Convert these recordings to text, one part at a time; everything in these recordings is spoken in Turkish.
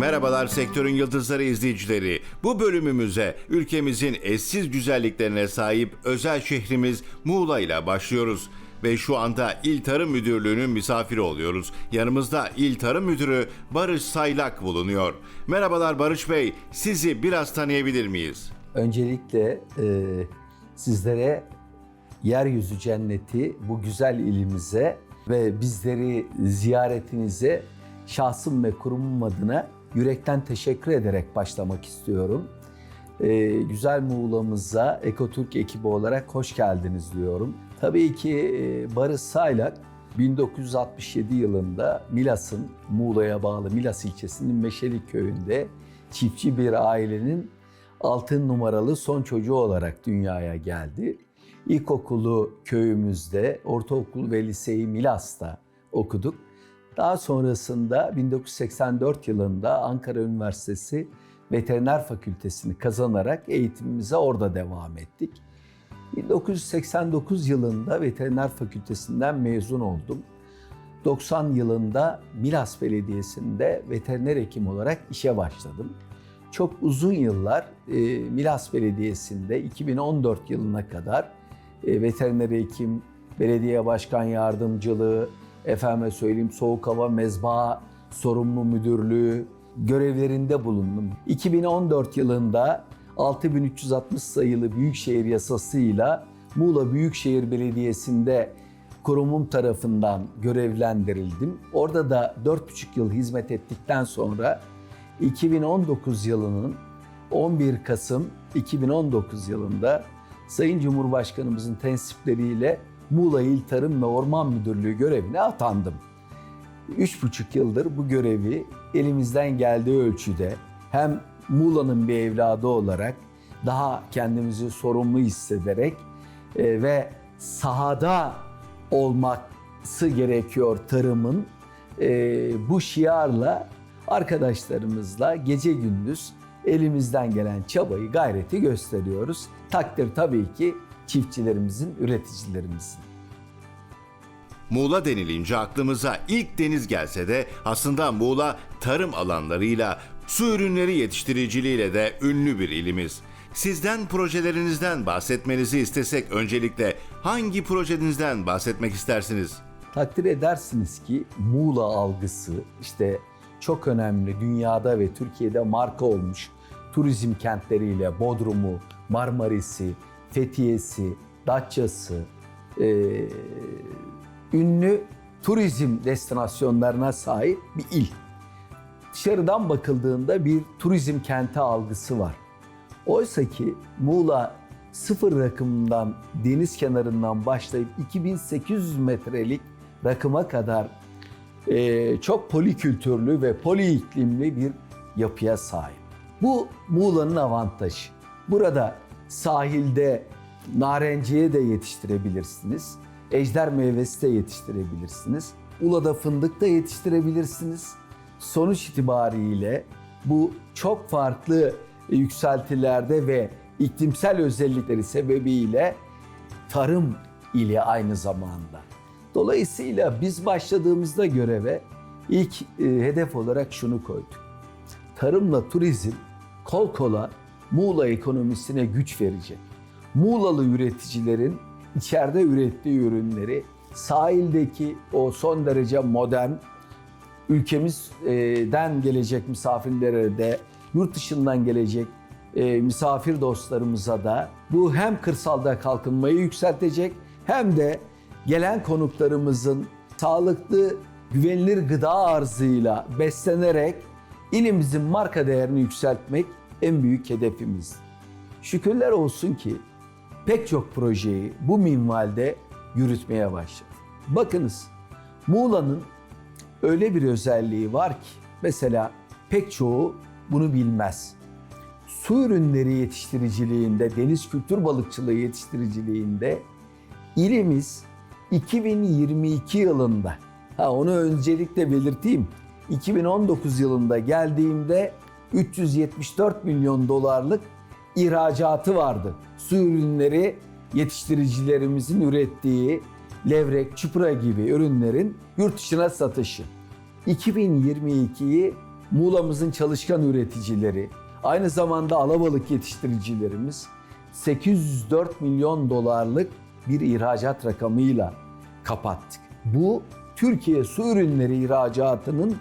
Merhabalar sektörün yıldızları izleyicileri. Bu bölümümüze ülkemizin eşsiz güzelliklerine sahip özel şehrimiz Muğla ile başlıyoruz. Ve şu anda İl Tarım Müdürlüğü'nün misafiri oluyoruz. Yanımızda İl Tarım Müdürü Barış Saylak bulunuyor. Merhabalar Barış Bey, sizi biraz tanıyabilir miyiz? Öncelikle e, sizlere yeryüzü cenneti bu güzel ilimize ve bizleri ziyaretinize şahsım ve kurumum adına yürekten teşekkür ederek başlamak istiyorum. E, güzel Muğla'mıza Ekotürk ekibi olarak hoş geldiniz diyorum. Tabii ki e, Barış Saylak 1967 yılında Milas'ın Muğla'ya bağlı Milas ilçesinin Meşelik köyünde çiftçi bir ailenin altın numaralı son çocuğu olarak dünyaya geldi. İlkokulu köyümüzde, ortaokul ve liseyi Milas'ta okuduk. Daha sonrasında 1984 yılında Ankara Üniversitesi Veteriner Fakültesini kazanarak eğitimimize orada devam ettik. 1989 yılında Veteriner Fakültesinden mezun oldum. 90 yılında Milas Belediyesi'nde veteriner hekim olarak işe başladım. Çok uzun yıllar e, Milas Belediyesi'nde 2014 yılına kadar e, veteriner hekim, belediye başkan yardımcılığı, efendime söyleyeyim soğuk hava mezba sorumlu müdürlüğü görevlerinde bulundum. 2014 yılında 6360 sayılı Büyükşehir Yasası'yla Muğla Büyükşehir Belediyesi'nde kurumum tarafından görevlendirildim. Orada da 4,5 yıl hizmet ettikten sonra 2019 yılının 11 Kasım 2019 yılında Sayın Cumhurbaşkanımızın tensipleriyle Muğla İl Tarım ve Orman Müdürlüğü görevine atandım. Üç buçuk yıldır bu görevi elimizden geldiği ölçüde hem Muğla'nın bir evladı olarak daha kendimizi sorumlu hissederek e, ve sahada olması gerekiyor tarımın e, bu şiarla arkadaşlarımızla gece gündüz elimizden gelen çabayı, gayreti gösteriyoruz. Takdir tabii ki çiftçilerimizin, üreticilerimizin. Muğla denilince aklımıza ilk deniz gelse de aslında Muğla tarım alanlarıyla, su ürünleri yetiştiriciliğiyle de ünlü bir ilimiz. Sizden projelerinizden bahsetmenizi istesek öncelikle hangi projenizden bahsetmek istersiniz? Takdir edersiniz ki Muğla algısı işte çok önemli dünyada ve Türkiye'de marka olmuş turizm kentleriyle Bodrum'u, Marmaris'i, Fethiye'si, Datça'sı, e, ünlü turizm destinasyonlarına sahip bir il. Dışarıdan bakıldığında bir turizm kenti algısı var. Oysa ki Muğla sıfır rakımından deniz kenarından başlayıp 2800 metrelik rakıma kadar e, çok polikültürlü ve poli iklimli bir yapıya sahip. Bu Muğla'nın avantajı. Burada sahilde narenciye de yetiştirebilirsiniz. Ejder meyvesi de yetiştirebilirsiniz. Ulada fındık da yetiştirebilirsiniz. Sonuç itibariyle bu çok farklı yükseltilerde ve iklimsel özellikleri sebebiyle tarım ili aynı zamanda. Dolayısıyla biz başladığımızda göreve ilk e, hedef olarak şunu koyduk. Tarımla turizm kol kola Muğla ekonomisine güç verecek. Muğlalı üreticilerin içeride ürettiği ürünleri sahildeki o son derece modern ülkemizden gelecek misafirlere de yurt dışından gelecek e, misafir dostlarımıza da bu hem kırsalda kalkınmayı yükseltecek hem de gelen konuklarımızın sağlıklı, güvenilir gıda arzıyla beslenerek ilimizin marka değerini yükseltmek en büyük hedefimiz. Şükürler olsun ki pek çok projeyi bu minvalde yürütmeye başladık. Bakınız Muğla'nın öyle bir özelliği var ki mesela pek çoğu bunu bilmez. Su ürünleri yetiştiriciliğinde, deniz kültür balıkçılığı yetiştiriciliğinde ilimiz 2022 yılında, ha onu öncelikle belirteyim, 2019 yılında geldiğimde 374 milyon dolarlık ihracatı vardı. Su ürünleri yetiştiricilerimizin ürettiği levrek, çupra gibi ürünlerin yurt dışına satışı. 2022'yi Muğla'mızın çalışkan üreticileri, aynı zamanda alabalık yetiştiricilerimiz 804 milyon dolarlık bir ihracat rakamıyla kapattık. Bu Türkiye su ürünleri ihracatının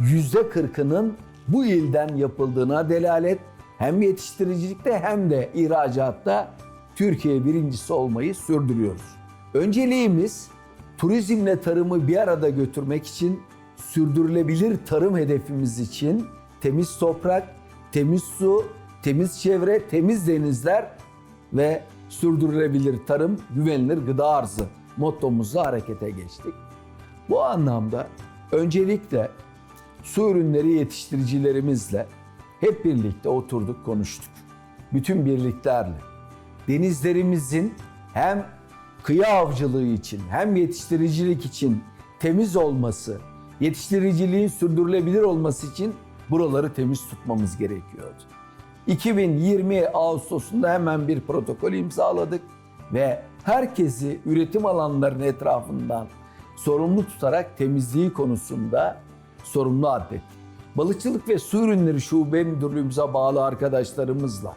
%40'ının bu ilden yapıldığına delalet hem yetiştiricilikte hem de ihracatta Türkiye birincisi olmayı sürdürüyoruz. Önceliğimiz turizmle tarımı bir arada götürmek için sürdürülebilir tarım hedefimiz için temiz toprak, temiz su, temiz çevre, temiz denizler ve sürdürülebilir tarım, güvenilir gıda arzı mottomuzla harekete geçtik. Bu anlamda öncelikle su ürünleri yetiştiricilerimizle hep birlikte oturduk konuştuk. Bütün birliklerle denizlerimizin hem kıyı avcılığı için hem yetiştiricilik için temiz olması, yetiştiriciliğin sürdürülebilir olması için buraları temiz tutmamız gerekiyordu. 2020 Ağustos'unda hemen bir protokol imzaladık ve herkesi üretim alanlarının etrafından sorumlu tutarak temizliği konusunda sorumlu addettik. Balıkçılık ve Su Ürünleri Şube Müdürlüğümüze bağlı arkadaşlarımızla,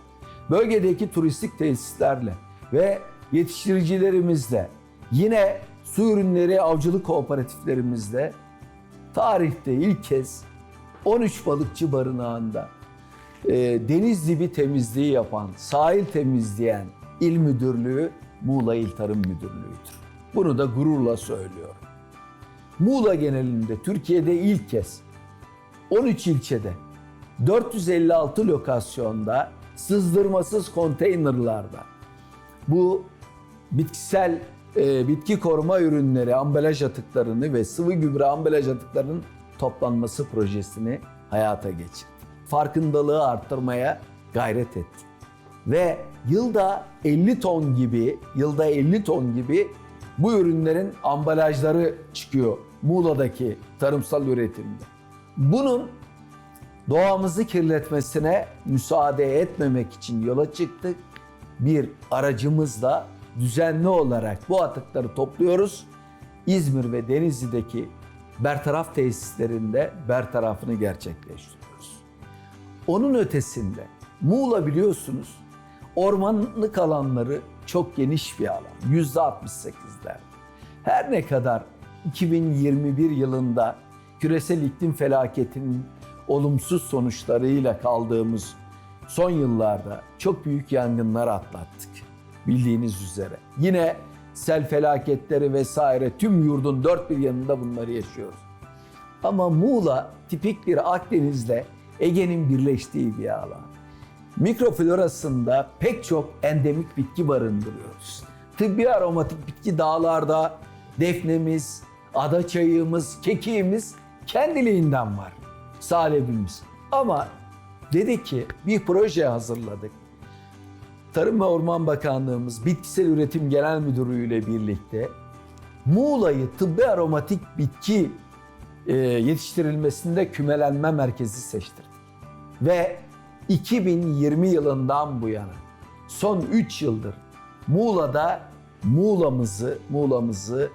bölgedeki turistik tesislerle ve yetiştiricilerimizle, yine su ürünleri avcılık kooperatiflerimizle tarihte ilk kez 13 balıkçı barınağında e, deniz dibi temizliği yapan, sahil temizleyen il müdürlüğü Muğla İl Tarım Müdürlüğü'dür. Bunu da gururla söylüyorum. Muğla genelinde Türkiye'de ilk kez 13 ilçede 456 lokasyonda sızdırmasız konteynerlarda bu bitkisel e, bitki koruma ürünleri, ambalaj atıklarını ve sıvı gübre ambalaj atıklarının toplanması projesini hayata geçirdik. Farkındalığı arttırmaya gayret ettik. Ve yılda 50 ton gibi, yılda 50 ton gibi bu ürünlerin ambalajları çıkıyor Muğla'daki tarımsal üretimde. Bunun doğamızı kirletmesine müsaade etmemek için yola çıktık. Bir aracımızla düzenli olarak bu atıkları topluyoruz. İzmir ve Denizli'deki bertaraf tesislerinde bertarafını gerçekleştiriyoruz. Onun ötesinde Muğla biliyorsunuz ormanlık alanları çok geniş bir alan. Yüzde 68'ler. Her ne kadar 2021 yılında küresel iklim felaketinin olumsuz sonuçlarıyla kaldığımız son yıllarda çok büyük yangınlar atlattık bildiğiniz üzere. Yine sel felaketleri vesaire tüm yurdun dört bir yanında bunları yaşıyoruz. Ama Muğla tipik bir Akdeniz'le Ege'nin birleştiği bir alan. Mikroflorasında pek çok endemik bitki barındırıyoruz. Tıbbi aromatik bitki dağlarda defnemiz, adaçayığımız, kekiğimiz kendiliğinden var. Salebimiz. Ama dedi ki bir proje hazırladık. Tarım ve Orman Bakanlığımız Bitkisel Üretim Genel Müdürlüğü ile birlikte Muğla'yı tıbbi aromatik bitki e, yetiştirilmesinde kümelenme merkezi seçtirdik. Ve 2020 yılından bu yana son 3 yıldır Muğla'da Muğla'mızı Muğla'mızı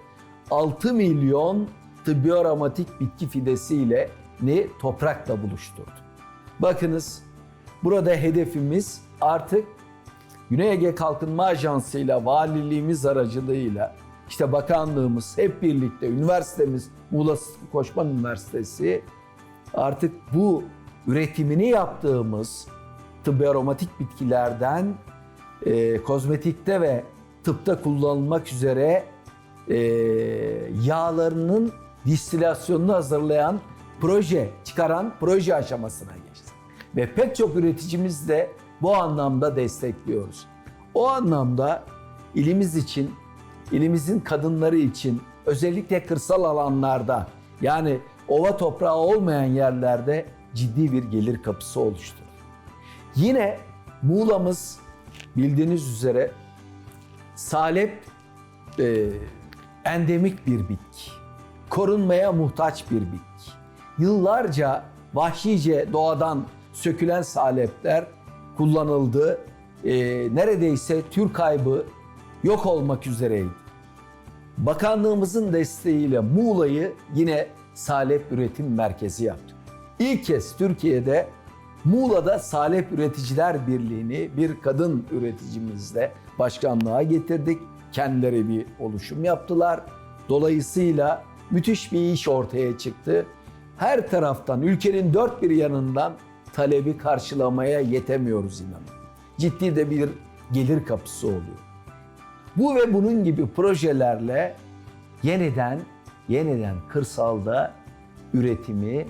6 milyon tıbbi aromatik bitki fidesiyle ne toprakla buluşturdu. Bakınız burada hedefimiz artık Güney Ege Kalkınma Ajansı ile valiliğimiz aracılığıyla işte bakanlığımız hep birlikte üniversitemiz Muğla Sıtkı Üniversitesi artık bu üretimini yaptığımız tıbbi aromatik bitkilerden e, kozmetikte ve tıpta kullanılmak üzere e, yağlarının distilasyonunu hazırlayan proje, çıkaran proje aşamasına geçti. Ve pek çok üreticimiz de bu anlamda destekliyoruz. O anlamda ilimiz için, ilimizin kadınları için özellikle kırsal alanlarda yani ova toprağı olmayan yerlerde ciddi bir gelir kapısı oluşturdu. Yine Muğla'mız bildiğiniz üzere salep e, endemik bir bitki. Korunmaya muhtaç bir bitki. Yıllarca vahşice doğadan sökülen salepler kullanıldı. E, neredeyse tür kaybı yok olmak üzereydi. Bakanlığımızın desteğiyle Muğla'yı yine salep üretim merkezi yaptık. İlk kez Türkiye'de Muğla'da Salep Üreticiler Birliği'ni bir kadın üreticimizle başkanlığa getirdik. Kendileri bir oluşum yaptılar. Dolayısıyla müthiş bir iş ortaya çıktı. Her taraftan, ülkenin dört bir yanından talebi karşılamaya yetemiyoruz inanın. Ciddi de bir gelir kapısı oluyor. Bu ve bunun gibi projelerle yeniden yeniden kırsalda üretimi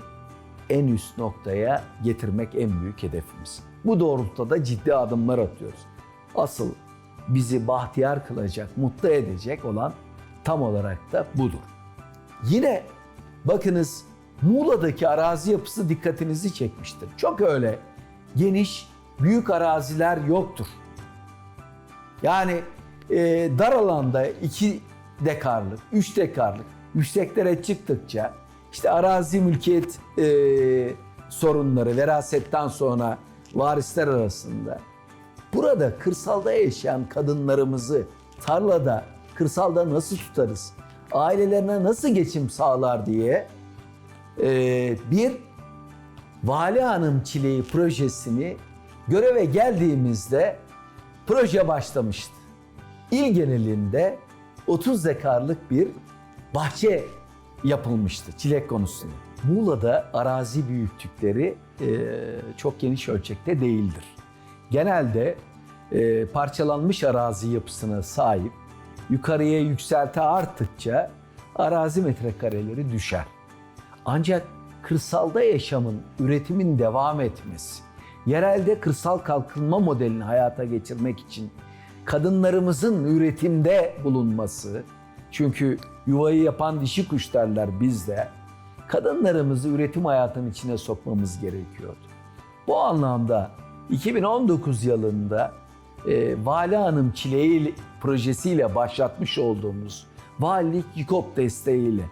en üst noktaya getirmek en büyük hedefimiz. Bu doğrultuda da ciddi adımlar atıyoruz. Asıl bizi bahtiyar kılacak, mutlu edecek olan tam olarak da budur. Yine bakınız Muğla'daki arazi yapısı dikkatinizi çekmiştir. Çok öyle geniş, büyük araziler yoktur. Yani e, dar alanda 2 dekarlık, 3 dekarlık yükseklere çıktıkça işte arazi mülkiyet e, sorunları verasetten sonra varisler arasında burada kırsalda yaşayan kadınlarımızı tarlada, kırsalda nasıl tutarız? Ailelerine nasıl geçim sağlar diye e, bir Vali Hanım Çileği projesini göreve geldiğimizde proje başlamıştı. İl genelinde 30 dekarlık bir bahçe yapılmıştı çilek konusunda. Muğla'da arazi büyüklükleri e, çok geniş ölçekte değildir. Genelde e, parçalanmış arazi yapısına sahip, yukarıya yükselte arttıkça arazi metrekareleri düşer. Ancak kırsalda yaşamın, üretimin devam etmesi, yerelde kırsal kalkınma modelini hayata geçirmek için kadınlarımızın üretimde bulunması, çünkü yuvayı yapan dişi kuş derler bizde, kadınlarımızı üretim hayatının içine sokmamız gerekiyordu. Bu anlamda 2019 yılında e, Vali Hanım Çileği projesiyle başlatmış olduğumuz Valilik YİKOP desteğiyle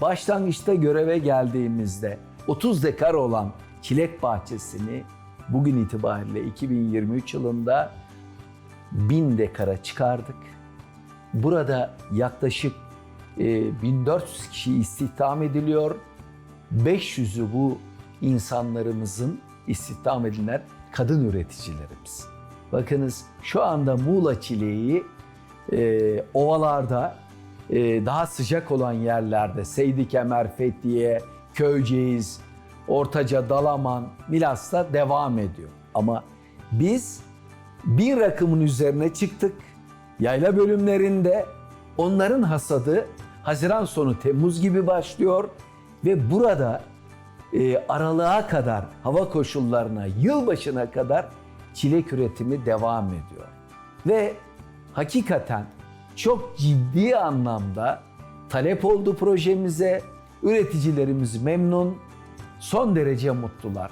başlangıçta göreve geldiğimizde 30 dekar olan çilek bahçesini bugün itibariyle 2023 yılında 1000 dekara çıkardık. Burada yaklaşık e, 1400 kişi istihdam ediliyor. 500'ü bu insanlarımızın istihdam edilen kadın üreticilerimiz. Bakınız şu anda Muğla çileği e, ovalarda e, daha sıcak olan yerlerde Seydi Kemer, Fethiye, Köyceğiz, Ortaca, Dalaman, Milas'ta devam ediyor. Ama biz bir rakımın üzerine çıktık. Yayla bölümlerinde onların hasadı Haziran sonu Temmuz gibi başlıyor ve burada e, aralığa kadar hava koşullarına, yılbaşına kadar çilek üretimi devam ediyor. Ve hakikaten çok ciddi anlamda talep oldu projemize. Üreticilerimiz memnun, son derece mutlular.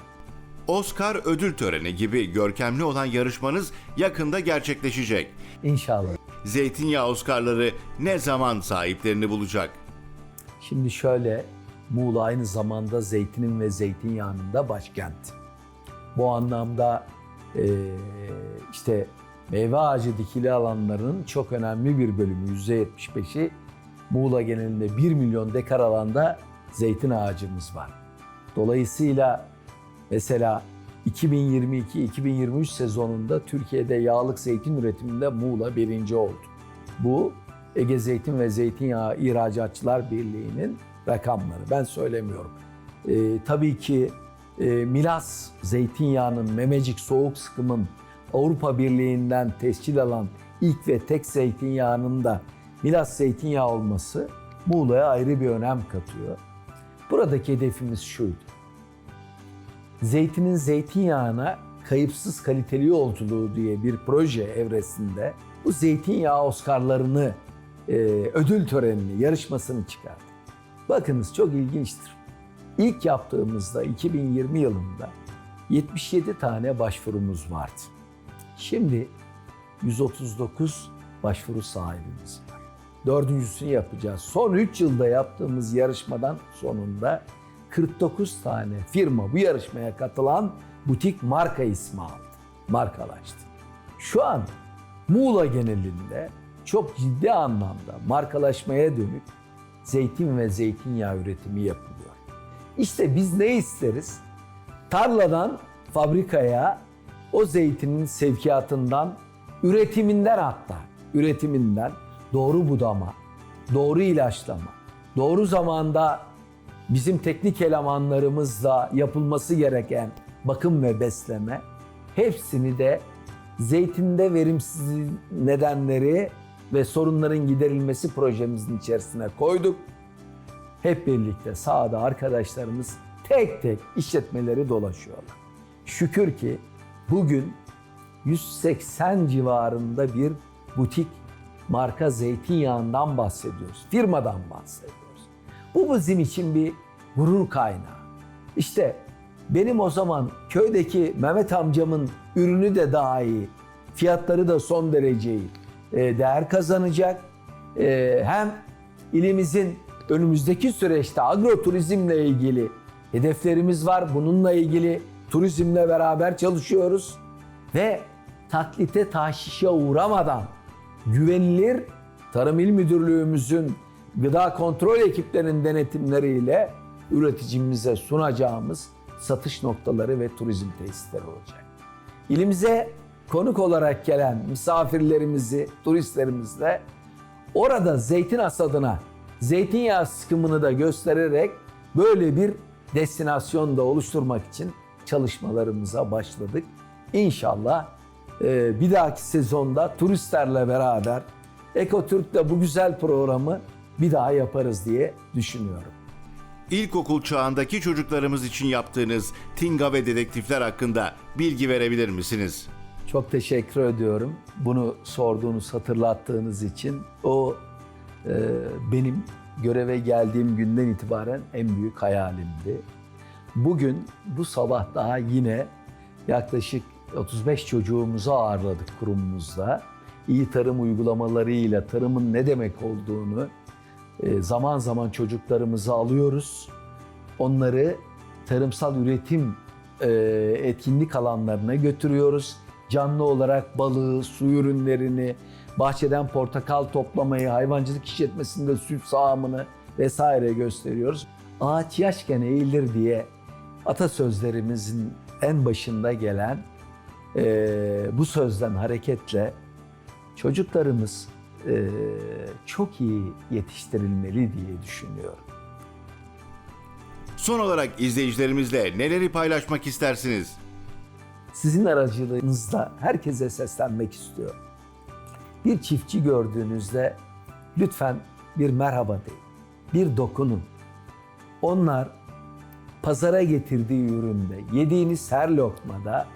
Oscar ödül töreni gibi görkemli olan yarışmanız yakında gerçekleşecek. İnşallah. Zeytinyağı Oscar'ları ne zaman sahiplerini bulacak? Şimdi şöyle, Muğla aynı zamanda zeytinin ve zeytinyağının da başkenti. Bu anlamda eee, işte meyve ağacı dikili alanların çok önemli bir bölümü, %75'i Muğla genelinde 1 milyon dekar alanda zeytin ağacımız var. Dolayısıyla mesela 2022-2023 sezonunda Türkiye'de yağlık zeytin üretiminde Muğla birinci oldu. Bu Ege Zeytin ve Zeytinyağı İhracatçılar Birliği'nin rakamları. Ben söylemiyorum. Ee, tabii ki e, Milas zeytinyağının Memecik soğuk sıkımın Avrupa Birliği'nden tescil alan ilk ve tek zeytinyağının da Milas zeytinyağı olması Muğla'ya ayrı bir önem katıyor. Buradaki hedefimiz şuydu. Zeytinin zeytinyağına kayıpsız kaliteli yolculuğu diye bir proje evresinde bu zeytinyağı Oscar'larını e, ödül törenini, yarışmasını çıkardık. Bakınız çok ilginçtir. İlk yaptığımızda 2020 yılında 77 tane başvurumuz vardı. Şimdi 139 başvuru sahibimiz var. Dördüncüsünü yapacağız. Son 3 yılda yaptığımız yarışmadan sonunda 49 tane firma bu yarışmaya katılan butik marka ismi aldı. Markalaştı. Şu an Muğla genelinde çok ciddi anlamda markalaşmaya dönük zeytin ve zeytinyağı üretimi yapılıyor. İşte biz ne isteriz? tarladan fabrikaya o zeytinin sevkiyatından, üretiminden hatta, üretiminden doğru budama, doğru ilaçlama, doğru zamanda bizim teknik elemanlarımızla yapılması gereken bakım ve besleme hepsini de zeytinde verimsizlik nedenleri ve sorunların giderilmesi projemizin içerisine koyduk. Hep birlikte sahada arkadaşlarımız tek tek işletmeleri dolaşıyorlar. Şükür ki bugün 180 civarında bir butik marka zeytinyağından bahsediyoruz. Firmadan bahsediyoruz. Bu bizim için bir gurur kaynağı. İşte benim o zaman köydeki Mehmet amcamın ürünü de daha iyi, fiyatları da son derece iyi e, değer kazanacak. E, Hem ilimizin önümüzdeki süreçte agroturizmle ilgili hedeflerimiz var. Bununla ilgili turizmle beraber çalışıyoruz. Ve taklite taşişe uğramadan güvenilir Tarım İl Müdürlüğümüzün gıda kontrol ekiplerinin denetimleriyle üreticimize sunacağımız satış noktaları ve turizm tesisleri olacak. İlimize konuk olarak gelen misafirlerimizi, turistlerimizle orada zeytin hasadına zeytinyağı sıkımını da göstererek böyle bir destinasyon da oluşturmak için çalışmalarımıza başladık. İnşallah e, bir dahaki sezonda turistlerle beraber Ekotürk'te bu güzel programı bir daha yaparız diye düşünüyorum. İlkokul çağındaki çocuklarımız için yaptığınız Tinga ve dedektifler hakkında bilgi verebilir misiniz? Çok teşekkür ediyorum. Bunu sorduğunuz, hatırlattığınız için. O e, benim göreve geldiğim günden itibaren en büyük hayalimdi. Bugün bu sabah daha yine yaklaşık 35 çocuğumuzu ağırladık kurumumuzda. İyi tarım uygulamalarıyla tarımın ne demek olduğunu zaman zaman çocuklarımızı alıyoruz. Onları tarımsal üretim e, etkinlik alanlarına götürüyoruz. Canlı olarak balığı, su ürünlerini, bahçeden portakal toplamayı, hayvancılık işletmesinde süt sağımını vesaire gösteriyoruz. Ağaç yaşken eğilir diye atasözlerimizin en başında gelen e, bu sözden hareketle çocuklarımız e, çok iyi yetiştirilmeli diye düşünüyorum. Son olarak izleyicilerimizle neleri paylaşmak istersiniz? Sizin aracılığınızla herkese seslenmek istiyorum. Bir çiftçi gördüğünüzde lütfen bir merhaba deyin. Bir dokunun. Onlar pazara getirdiği üründe, yediğiniz her lokmada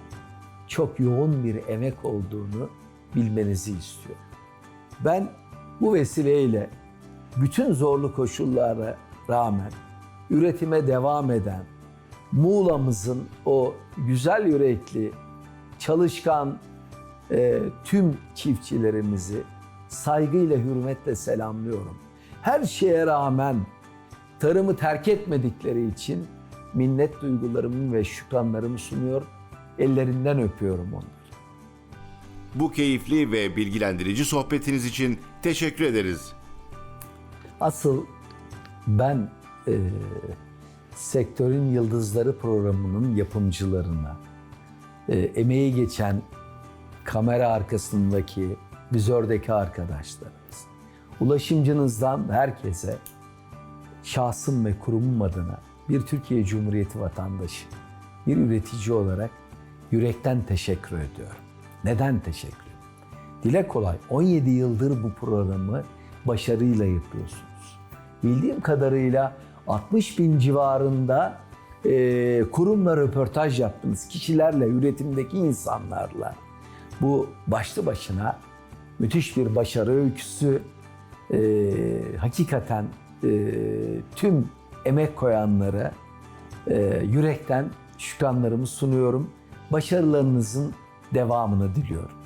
çok yoğun bir emek olduğunu bilmenizi istiyorum. Ben bu vesileyle bütün zorlu koşullara rağmen üretime devam eden Muğla'mızın o güzel yürekli, çalışkan e, tüm çiftçilerimizi saygıyla, hürmetle selamlıyorum. Her şeye rağmen tarımı terk etmedikleri için minnet duygularımı ve şükranlarımı sunuyor. Ellerinden öpüyorum onları. Bu keyifli ve bilgilendirici sohbetiniz için teşekkür ederiz. Asıl ben e, sektörün yıldızları programının yapımcılarına, e, emeği geçen kamera arkasındaki, vizördeki arkadaşlarımız, ulaşımcınızdan herkese şahsım ve kurumum adına bir Türkiye Cumhuriyeti vatandaşı, bir üretici olarak yürekten teşekkür ediyorum. Neden teşekkür ediyorum? Dile kolay 17 yıldır bu programı başarıyla yapıyorsunuz. Bildiğim kadarıyla 60 bin civarında e, kurumla röportaj yaptınız. Kişilerle, üretimdeki insanlarla. Bu başlı başına müthiş bir başarı öyküsü. E, hakikaten e, tüm emek koyanlara e, yürekten şükranlarımı sunuyorum. Başarılarınızın devamını diliyorum.